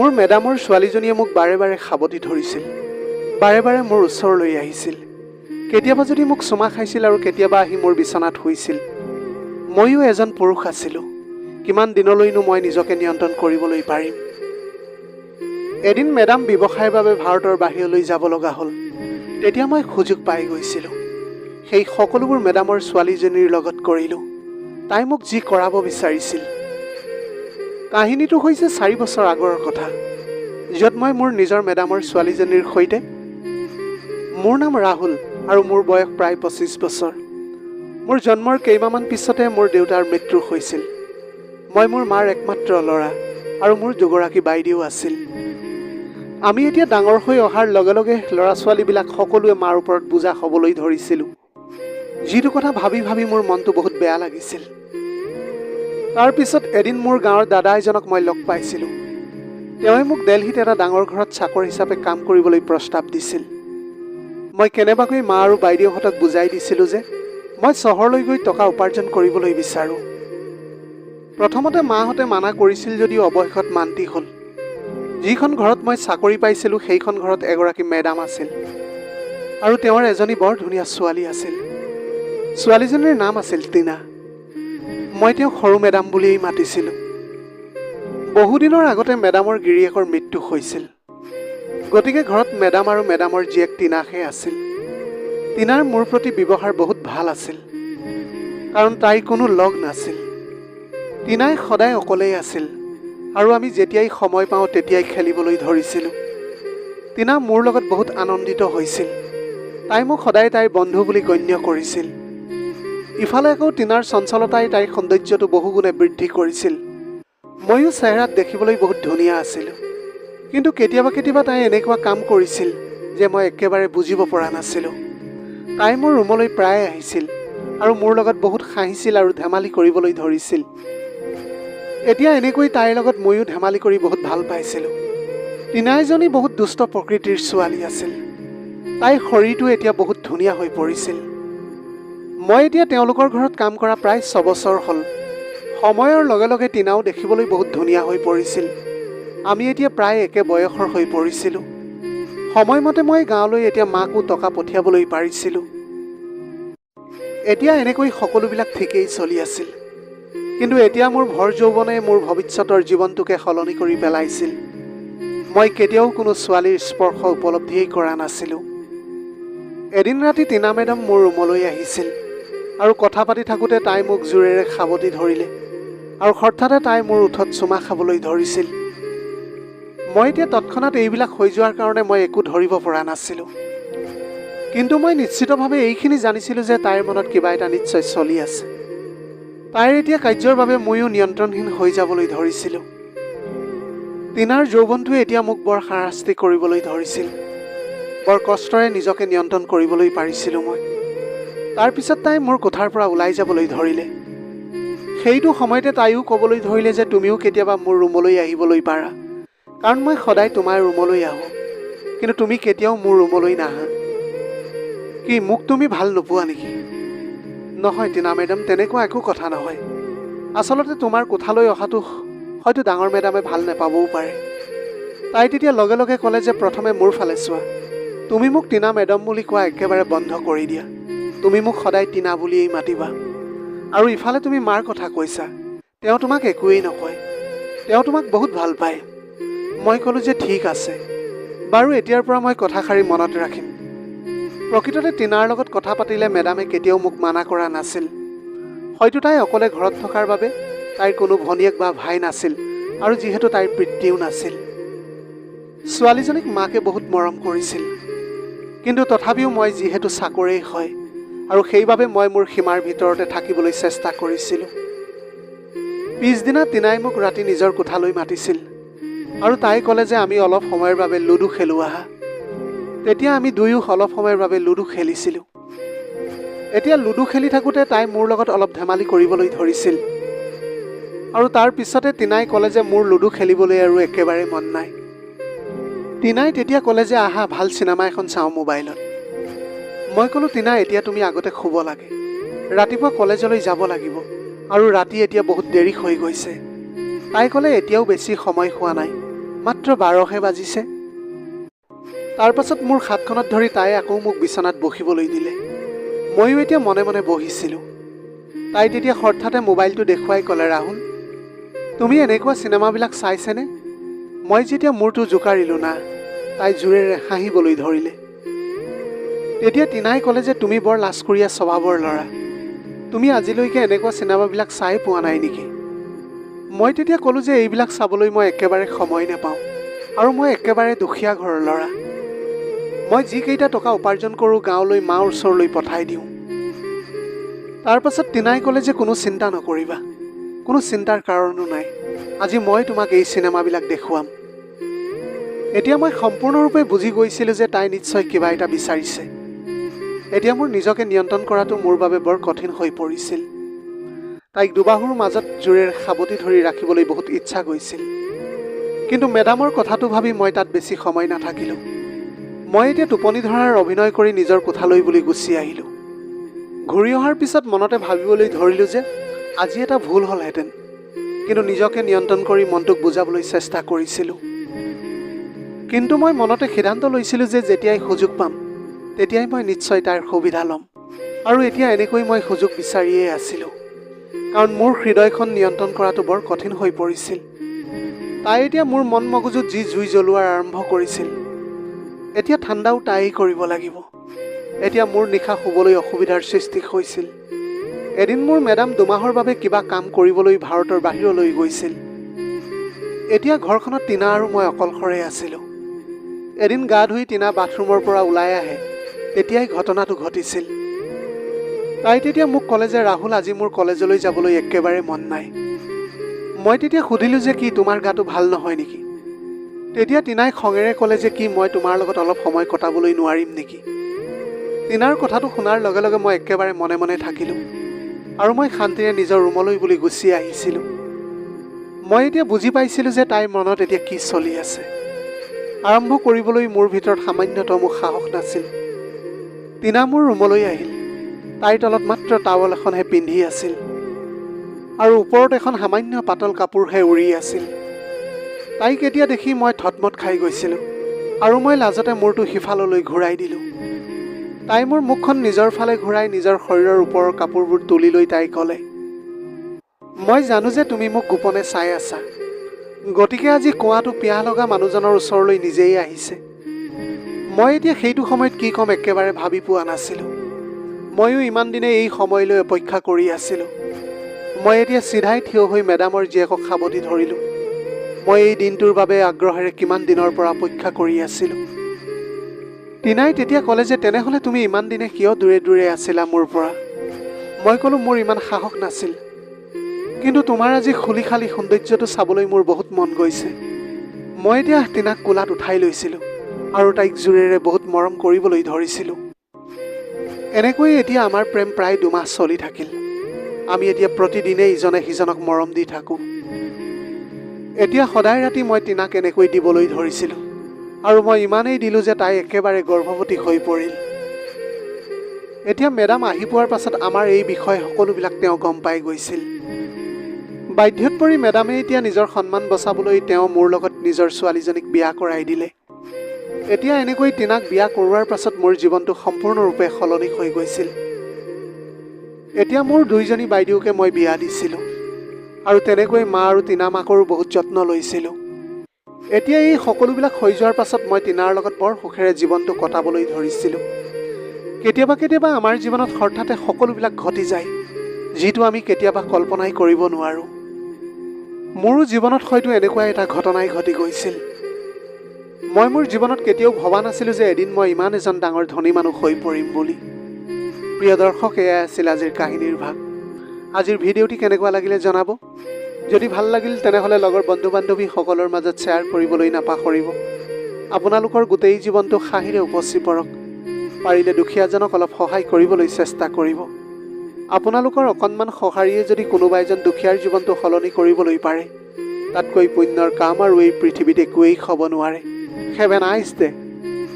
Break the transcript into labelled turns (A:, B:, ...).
A: মোৰ মেডামৰ ছোৱালীজনীয়ে মোক বাৰে বাৰে সাৱটি ধৰিছিল। বাৰে বাৰে মোৰ ওচৰলৈ আহিছিল। কেতিয়াবা যদি মোক চুমা খাইছিল আৰু কেতিয়াবা আহি মোৰ বিচনাত শুইছিল। ময়ো এজন পুৰুষ আছিলোঁ। কিমান দিনলৈনো মই নিজকে নিয়ন্ত্ৰণ কৰিবলৈ পাৰিম? এদিন মেডাম ব্যৱসায়ৰ বাবে ভাৰতৰ বাহিৰলৈ যাব লগা হ'ল। তেতিয়া মই সুযোগ পাই গৈছিলোঁ। সেই সকলোবোৰ মেডামৰ ছোৱালীজনীৰ লগত কৰিলোঁ। তাই মোক যি কৰাব বিচাৰিছিল কাহিনীটো হৈছে চাৰি বছৰ আগৰ কথা য'ত মই মোৰ নিজৰ মেডামৰ ছোৱালীজনীৰ সৈতে মোৰ নাম ৰাহুল আৰু মোৰ বয়স প্ৰায় পঁচিছ বছৰ। মোৰ জন্মৰ কেইমাহমান পিছতে মোৰ দেউতাৰ মৃত্যু হৈছিল। মই মোৰ মাৰ একমাত্ৰ ল'ৰা আৰু মোৰ দুগৰাকী বাইদেউ আছিল। আমি এতিয়া ডাঙৰ হৈ অহাৰ লগে লগে ল'ৰা ছোৱালীবিলাক সকলোৱে মাৰ ওপৰত বোজা হ'বলৈ ধৰিছিলোঁ। যিটো কথা ভাবি ভাবি মোৰ মনটো বহুত বেয়া লাগিছিল। তাৰপিছত এদিন মোৰ গাঁৱৰ দাদা এজনক মই লগ পাইছিলোঁ। তেওঁৱে মোক দেলহিত এটা ডাঙৰ ঘৰত চাকৰ হিচাপে কাম কৰিবলৈ প্ৰস্তাৱ দিছিল। মই কেনেবাকৈ মা আৰু বাইদেউহঁতক বুজাই দিছিলোঁ যে মই চহৰলৈ গৈ টকা উপাৰ্জন কৰিবলৈ বিচাৰোঁ। প্ৰথমতে মাহঁতে মানা কৰিছিল যদিও অৱশেষত মান্তি হ'ল। যিখন ঘৰত মই চাকৰি পাইছিলোঁ সেইখন ঘৰত এগৰাকী মেডাম আছিল। আৰু তেওঁৰ এজনী বৰ ধুনীয়া ছোৱালী আছিল। ছোৱালীজনীৰ নাম আছিল টিনা। মই তেওঁক সৰু মেডাম বুলিয়েই মাতিছিলোঁ। বহুদিনৰ আগতে মেডামৰ গিৰিয়েকৰ মৃত্যু হৈছিল। গতিকে ঘৰত মেডাম আৰু মেডামৰ জীয়েক টিনাহে আছিল। টিনাৰ মোৰ প্ৰতি ব্যৱহাৰ বহুত ভাল আছিল কাৰণ তাইৰ কোনো লগ নাছিল। টিনাই সদায় অকলেই আছিল আৰু আমি যেতিয়াই সময় পাওঁ তেতিয়াই খেলিবলৈ ধৰিছিলোঁ। টিনা মোৰ লগত বহুত আনন্দিত হৈছিল। তাই মোক সদায় তাইৰ বন্ধু বুলি গণ্য কৰিছিল। ইফালে আকৌ টিনাৰ চঞ্চলতাই তাইৰ সৌন্দৰ্যটো বহুগুণে বৃদ্ধি কৰিছিল। ময়ো চেহেৰাত দেখিবলৈ বহুত ধুনীয়া আছিলোঁ। কিন্তু কেতিয়াবা কেতিয়াবা তাই এনেকুৱা কাম কৰিছিল যে মই একেবাৰে বুজিব পৰা নাছিলোঁ। তাই মোৰ ৰুমলৈ প্ৰায়ে আহিছিল আৰু মোৰ লগত বহুত হাঁহিছিল আৰু ধেমালি কৰিবলৈ ধৰিছিল। এতিয়া এনেকৈ তাইৰ লগত ময়ো ধেমালি কৰি বহুত ভাল পাইছিলোঁ। টিনাইজনী বহুত দুষ্ট প্ৰকৃতিৰ ছোৱালী আছিল। তাইৰ শৰীৰটো এতিয়া বহুত ধুনীয়া হৈ পৰিছিল। মই এতিয়া তেওঁলোকৰ ঘৰত কাম কৰা প্ৰায় ছবছৰ হ'ল। সময়ৰ লগে লগে টিনাও দেখিবলৈ বহুত ধুনীয়া হৈ পৰিছিল। আমি এতিয়া প্ৰায় একে বয়সৰ হৈ পৰিছিলোঁ। সময়মতে মই গাঁৱলৈ এতিয়া মাকো টকা পঠিয়াবলৈ পাৰিছিলোঁ। এতিয়া এনেকৈ সকলোবিলাক ঠিকেই চলি আছিল। কিন্তু এতিয়া মোৰ ভৰ যৌৱনে মোৰ ভৱিষ্যতৰ জীৱনটোকে সলনি কৰি পেলাইছিল। মই কেতিয়াও কোনো ছোৱালীৰ স্পৰ্শ উপলব্ধিয়েই কৰা নাছিলোঁ। এদিন ৰাতি টিনা মেডাম মোৰ ৰুমলৈ আহিছিল। আৰু কথা পাতি থাকোঁতে তাই মোক জোৰেৰে সাৱটি ধৰিলে। আৰু হঠাতে তাই মোৰ ওঠত চুমা খাবলৈ ধৰিছিল। মই এতিয়া তৎক্ষণাত এইবিলাক হৈ যোৱাৰ কাৰণে মই একো ধৰিব পৰা নাছিলোঁ। কিন্তু মই নিশ্চিতভাৱে এইখিনি জানিছিলোঁ যে তাইৰ মনত কিবা এটা নিশ্চয় চলি আছে। তাইৰ এতিয়া কাৰ্যৰ বাবে ময়ো নিয়ন্ত্ৰণহীন হৈ যাবলৈ ধৰিছিলোঁ। টিনাৰ যৌৱনটোৱে এতিয়া মোক বৰ হাৰাশাস্তি কৰিবলৈ ধৰিছিল। বৰ কষ্টৰে নিজকে নিয়ন্ত্ৰণ কৰিবলৈ পাৰিছিলোঁ মই। তাৰপিছত তাই মোৰ কোঠাৰ পৰা ওলাই যাবলৈ ধৰিলে। সেইটো সময়তে তাইও ক'বলৈ ধৰিলে যে তুমিও কেতিয়াবা মোৰ ৰুমলৈ আহিবলৈ পাৰা। কাৰণ মই সদায় তোমাৰ ৰুমলৈ আহোঁ। কিন্তু তুমি কেতিয়াও মোৰ ৰুমলৈ নাহা। কি মোক তুমি ভাল নোপোৱা নেকি? নহয় টিনা মেডাম তেনেকুৱা একো কথা নহয়। আচলতে তোমাৰ কোঠালৈ অহাটো হয়তো ডাঙৰ মেডামে ভাল নাপাবও পাৰে। তাই তেতিয়া লগে লগে ক'লে যে প্ৰথমে মোৰ ফালে চোৱা। তুমি মোক টিনা মেডাম বুলি কোৱা একেবাৰে বন্ধ কৰি দিয়া। তুমি মোক সদায় টিনা বুলিয়েই মাতিবা। আৰু ইফালে তুমি মাৰ কথা কৈছা তেওঁ তোমাক একোৱেই নকয়। তেওঁ তোমাক বহুত ভাল পায়। মই ক'লোঁ যে ঠিক আছে। বাৰু এতিয়াৰ পৰা মই কথাষাৰি মনত ৰাখিম। প্ৰকৃততে টিনাৰ লগত কথা পাতিলে মেডামে কেতিয়াও মোক মানা কৰা নাছিল। হয়তো তাই অকলে ঘৰত থকাৰ বাবে তাইৰ কোনো ভনীয়েক বা ভাই নাছিল আৰু যিহেতু তাইৰ পিতৃও নাছিল। ছোৱালীজনীক মাকে বহুত মৰম কৰিছিল। কিন্তু তথাপিও মই যিহেতু চাকৰেই হয় আৰু সেইবাবে মই মোৰ সীমাৰ ভিতৰতে থাকিবলৈ চেষ্টা কৰিছিলোঁ। পিছদিনা টিনাই মোক ৰাতি নিজৰ কোঠালৈ মাতিছিল আৰু তাই ক'লে যে আমি অলপ সময়ৰ বাবে লুডু খেলোঁ আহা। তেতিয়া আমি দুয়ো অলপ সময়ৰ বাবে লুডু খেলিছিলোঁ। এতিয়া লুডু খেলি থাকোঁতে তাই মোৰ লগত অলপ ধেমালি কৰিবলৈ ধৰিছিল। আৰু তাৰ পিছতে টিনাই ক'লে যে মোৰ লুডু খেলিবলৈ আৰু একেবাৰে মন নাই। টিনাই তেতিয়া ক'লে যে আহা ভাল চিনেমা এখন চাওঁ মোবাইলত। মই ক'লোঁ টিনা এতিয়া তুমি আগতে শুব লাগে। ৰাতিপুৱা কলেজলৈ যাব লাগিব আৰু ৰাতি এতিয়া বহুত দেৰি হৈ গৈছে। তাই ক'লে এতিয়াও বেছি সময় হোৱা নাই। মাত্ৰ বাৰহে বাজিছে। তাৰ পাছত মোৰ হাতখনত ধৰি তাই আকৌ মোক বিচনাত বহিবলৈ দিলে। ময়ো এতিয়া মনে মনে বহিছিলোঁ। তাই তেতিয়া হঠাতে মোবাইলটো দেখুৱাই ক'লে ৰাহুল তুমি এনেকুৱা চিনেমাবিলাক চাইছেনে? মই যেতিয়া মূৰটো জোকাৰিলোঁ না তাই জোৰেৰে হাঁহিবলৈ ধৰিলে। তেতিয়া টিনাই ক'লে যে তুমি বৰ লাজকৰীয়া স্বভাৱৰ ল'ৰা। তুমি আজিলৈকে এনেকুৱা চিনেমাবিলাক চাই পোৱা নাই নেকি? মই তেতিয়া ক'লোঁ যে এইবিলাক চাবলৈ মই একেবাৰে সময় নাপাওঁ আৰু মই একেবাৰে দুখীয়া ঘৰৰ ল'ৰা। মই যিকেইটা টকা উপাৰ্জন কৰোঁ গাঁৱলৈ মাৰ ওচৰলৈ পঠাই দিওঁ। তাৰ পাছত টিনাই ক'লে যে কোনো চিন্তা নকৰিবা কোনো চিন্তাৰ কাৰণো নাই। আজি মই তোমাক এই চিনেমাবিলাক দেখুৱাম। এতিয়া মই সম্পূৰ্ণৰূপে বুজি গৈছিলোঁ যে তাই নিশ্চয় কিবা এটা বিচাৰিছে। এতিয়া মোৰ নিজকে নিয়ন্ত্ৰণ কৰাটো মোৰ বাবে বৰ কঠিন হৈ পৰিছিল। তাইক দুবাহুৰ মাজত জোৰেৰে সাৱটি ধৰি ৰাখিবলৈ বহুত ইচ্ছা গৈছিল। কিন্তু মেডামৰ কথাটো ভাবি মই তাত বেছি সময় নাথাকিলোঁ। মই এতিয়া টোপনি ধৰাৰ অভিনয় কৰি নিজৰ কোঠালৈ বুলি গুচি আহিলোঁ। ঘূৰি অহাৰ পিছত মনতে ভাবিবলৈ ধৰিলোঁ যে আজি এটা ভুল হ'লহেঁতেন। কিন্তু নিজকে নিয়ন্ত্ৰণ কৰি মনটোক বুজাবলৈ চেষ্টা কৰিছিলোঁ। কিন্তু মই মনতে সিদ্ধান্ত লৈছিলোঁ যে যেতিয়াই সুযোগ পাম তেতিয়াই মই নিশ্চয় তাইৰ সুবিধা ল'ম। আৰু এতিয়া এনেকৈ মই সুযোগ বিচাৰিয়েই আছিলোঁ। কাৰণ মোৰ হৃদয়খন নিয়ন্ত্ৰণ কৰাটো বৰ কঠিন হৈ পৰিছিল। তাই এতিয়া মোৰ মন মগজুত যি জুই জ্বলোৱাৰ আৰম্ভ কৰিছিল। এতিয়া ঠাণ্ডাও তাইয়েই কৰিব লাগিব। এতিয়া মোৰ নিশা শুবলৈ অসুবিধাৰ সৃষ্টি হৈছিল। এদিন মোৰ মেডাম দুমাহৰ বাবে কিবা কাম কৰিবলৈ ভাৰতৰ বাহিৰলৈ গৈছিল। এতিয়া ঘৰখনত টিনা আৰু মই অকলশৰে আছিলোঁ। এদিন গা ধুই টিনা বাথৰুমৰ পৰা ওলাই আহে। তেতিয়াই ঘটনাটো ঘটিছিল। তাই তেতিয়া মোক ক'লে যে ৰাহুল আজি মোৰ কলেজলৈ যাবলৈ একেবাৰে মন নাই। মই তেতিয়া সুধিলোঁ যে কি তোমাৰ গাটো ভাল নহয় নেকি? তেতিয়া টিনাই খঙেৰে ক'লে যে কি মই তোমাৰ লগত অলপ সময় কটাবলৈ নোৱাৰিম নেকি? টিনাৰ কথাটো শুনাৰ লগে লগে মই একেবাৰে মনে মনে থাকিলোঁ আৰু মই শান্তিৰে নিজৰ ৰুমলৈ বুলি গুচি আহিছিলোঁ। মই এতিয়া বুজি পাইছিলোঁ যে তাইৰ মনত এতিয়া কি চলি আছে। আৰম্ভ কৰিবলৈ মোৰ ভিতৰত সামান্যতমো সাহস নাছিল। টিনা মোৰ ৰুমলৈ আহিল। তাইৰ তলত মাত্ৰ টাৱল এখনহে পিন্ধি আছিল। আৰু ওপৰত এখন সামান্য পাতল কাপোৰহে উৰি আছিল। তাইক এতিয়া দেখি মই থতমত খাই গৈছিলোঁ আৰু মই লাজতে মূৰটো সিফাললৈ ঘূৰাই দিলোঁ। তাই মোৰ মুখখন নিজৰ ফালে ঘূৰাই নিজৰ শৰীৰৰ ওপৰৰ কাপোৰবোৰ তুলি লৈ তাই ক'লে মই জানো যে তুমি মোক গোপনে চাই আছা। গতিকে আজি কোৱাটো পিয়াহ লগা মানুহজনৰ ওচৰলৈ নিজেই আহিছে। মই এতিয়া সেইটো সময়ত কি ক'ম একেবাৰে ভাবি পোৱা নাছিলোঁ। ময়ো ইমান দিনে এই সময়লৈ অপেক্ষা কৰি আছিলোঁ। মই এতিয়া চিধাই থিয় হৈ মেডামৰ জীয়েকক সাৱটি ধৰিলোঁ। মই এই দিনটোৰ বাবে আগ্ৰহেৰে কিমান দিনৰ পৰা অপেক্ষা কৰি আছিলোঁ। টিনাই তেতিয়া ক'লে যে তেনেহ'লে তুমি ইমান দিনে কিয় দূৰে দূৰে আছিলা মোৰ পৰা? মই ক'লোঁ মোৰ ইমান সাহস নাছিল। কিন্তু তোমাৰ আজি খুলি খালি সৌন্দৰ্যটো চাবলৈ মোৰ বহুত মন গৈছে। মই এতিয়া টিনাক কোলাত উঠাই লৈছিলোঁ। আৰু তাইক জোৰেৰে বহুত মৰম কৰিবলৈ ধৰিছিলোঁ। এনেকৈয়ে এতিয়া আমাৰ প্ৰেম প্ৰায় দুমাহ চলি থাকিল। আমি এতিয়া প্ৰতিদিনেই ইজনে সিজনক মৰম দি থাকোঁ। এতিয়া সদায় ৰাতি মই টিনাক এনেকৈ দিবলৈ ধৰিছিলোঁ আৰু মই ইমানেই দিলোঁ যে তাই একেবাৰে গৰ্ভৱতী হৈ পৰিল। এতিয়া মেডাম আহি পোৱাৰ পাছত আমাৰ এই বিষয়ে সকলোবিলাক তেওঁ গম পাই গৈছিল। বাধ্যত পৰি মেডামে এতিয়া নিজৰ সন্মান বচাবলৈ তেওঁ মোৰ লগত নিজৰ ছোৱালীজনীক বিয়া কৰাই দিলে। এতিয়া এনেকৈ টিনাক বিয়া কৰোৱাৰ পাছত মোৰ জীৱনটো সম্পূৰ্ণৰূপে সলনি হৈ গৈছিল। এতিয়া মোৰ দুইজনী বাইদেউকে মই বিয়া দিছিলোঁ। আৰু তেনেকৈ মা আৰু টিনা মাকৰো বহুত যত্ন লৈছিলোঁ। এতিয়া এই সকলোবিলাক হৈ যোৱাৰ পাছত মই টিনাৰ লগত বৰ সুখেৰে জীৱনটো কটাবলৈ ধৰিছিলোঁ। কেতিয়াবা কেতিয়াবা আমাৰ জীৱনত হঠাতে সকলোবিলাক ঘটি যায় যিটো আমি কেতিয়াবা কল্পনাই কৰিব নোৱাৰোঁ। মোৰো জীৱনত হয়তো এনেকুৱা এটা ঘটনাই ঘটি গৈছিল। মই মোৰ জীৱনত কেতিয়াও ভবা নাছিলোঁ যে এদিন মই ইমান এজন ডাঙৰ ধনী মানুহ হৈ পৰিম বুলি। প্ৰিয় দৰ্শক এয়াই আছিল আজিৰ কাহিনীৰ ভাগ। আজিৰ ভিডিঅ'টি কেনেকুৱা লাগিলে জনাব? যদি ভাল লাগিল তেনেহ'লে লগৰ বন্ধু বান্ধৱীসকলৰ মাজত শ্বেয়াৰ কৰিবলৈ নাপাহৰিব। আপোনালোকৰ গোটেই জীৱনটো হাঁহিৰে উপচি পৰক। পাৰিলে দুখীয়াজনক অলপ সহায় কৰিবলৈ চেষ্টা কৰিব। আপোনালোকৰ অকণমান সঁহাৰিয়ে যদি কোনোবা এজন দুখীয়াৰ জীৱনটো সলনি কৰিবলৈ পাৰে তাতকৈ পুণ্যৰ কাম আৰু এই পৃথিৱীত একোৱেই হ'ব নোৱাৰে। Have a nice day.